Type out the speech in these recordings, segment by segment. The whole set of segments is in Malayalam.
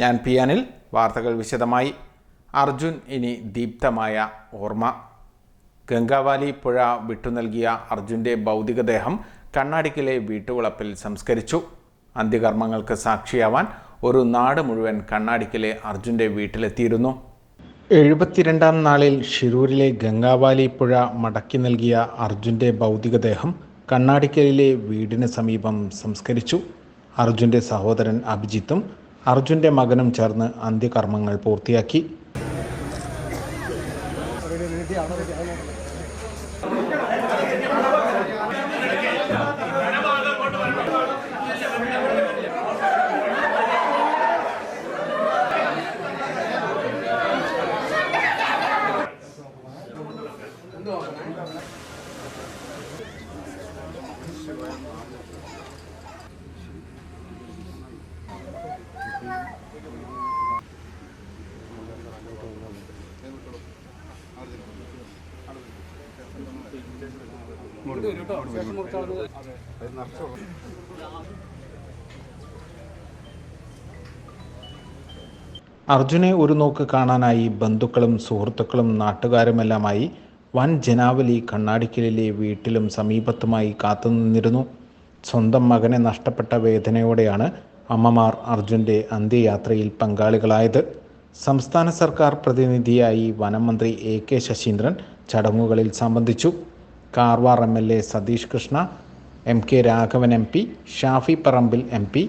ഞാൻ പിയാനിൽ വാർത്തകൾ വിശദമായി. അർജുൻ ഇനി ദീപ്തമായ ഓർമ്മ. ഗംഗാവാലി പുഴ വിട്ടു നൽകിയ അർജുന്റെ ഭൗതികദേഹം കണ്ണാടിക്കിലെ വീട്ടുവളപ്പിൽ സംസ്കരിച്ചു. അന്ത്യകർമ്മങ്ങൾക്ക് സാക്ഷിയാവാൻ ഒരു നാട് മുഴുവൻ കണ്ണാടിക്കിലെ അർജുന്റെ വീട്ടിലെത്തിയിരുന്നു. എഴുപത്തിരണ്ടാം നാളിൽ ഷിരൂരിലെ ഗംഗാവാലി പുഴ മടക്കി നൽകിയ അർജുന്റെ ഭൗതികദേഹം കണ്ണാടിക്കലിലെ വീടിന് സമീപം സംസ്കരിച്ചു. അർജുന്റെ സഹോദരൻ അഭിജിത്തും അർജുന്റെ മകനും ചേർന്ന് അന്ത്യകർമ്മങ്ങൾ പൂർത്തിയാക്കി. അർജുനെ ഒരു നോക്ക് കാണാനായി ബന്ധുക്കളും സുഹൃത്തുക്കളും നാട്ടുകാരുമെല്ലാമായി വൻ ജനാവലി കണ്ണാടിക്കലിലെ വീട്ടിലും സമീപത്തുമായി കാത്തുനിന്നിരുന്നു. സ്വന്തം മകനെ നഷ്ടപ്പെട്ട വേദനയോടെയാണ് അമ്മമാർ അർജുന്റെ അന്ത്യയാത്രയിൽ പങ്കാളികളായത് സംസ്ഥാന സർക്കാർ പ്രതിനിധിയായി വനം മന്ത്രി എ കെ ശശീന്ദ്രൻ ചടങ്ങുകളിൽ സംബന്ധിച്ചു. Karwar M L A Satish Krishna M K Raghavan M P Shafi Parambil M P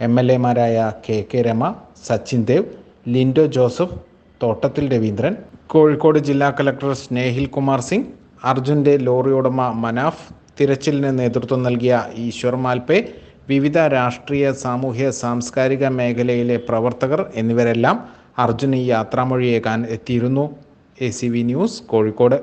M L എമാരായ K K Rama Sachin Dev Linto Joseph Thottathil Raveendran Kozhikode ജില്ലാ കലക്ടർ സ്നേഹിൽ കുമാർ സിംഗ് അർജുന്റെ ലോറി ഉടമ മനാഫ് തിരച്ചിലിന് നേതൃത്വം നൽകിയ ഈശ്വർ മാൽപേ വിവിധ രാഷ്ട്രീയ സാമൂഹ്യ സാംസ്കാരിക മേഖലയിലെ പ്രവർത്തകർ എന്നിവരെല്ലാം അർജുന് യാത്രാമൊഴിയേകാൻ എത്തിയിരുന്നു. A C V news Kozhikode.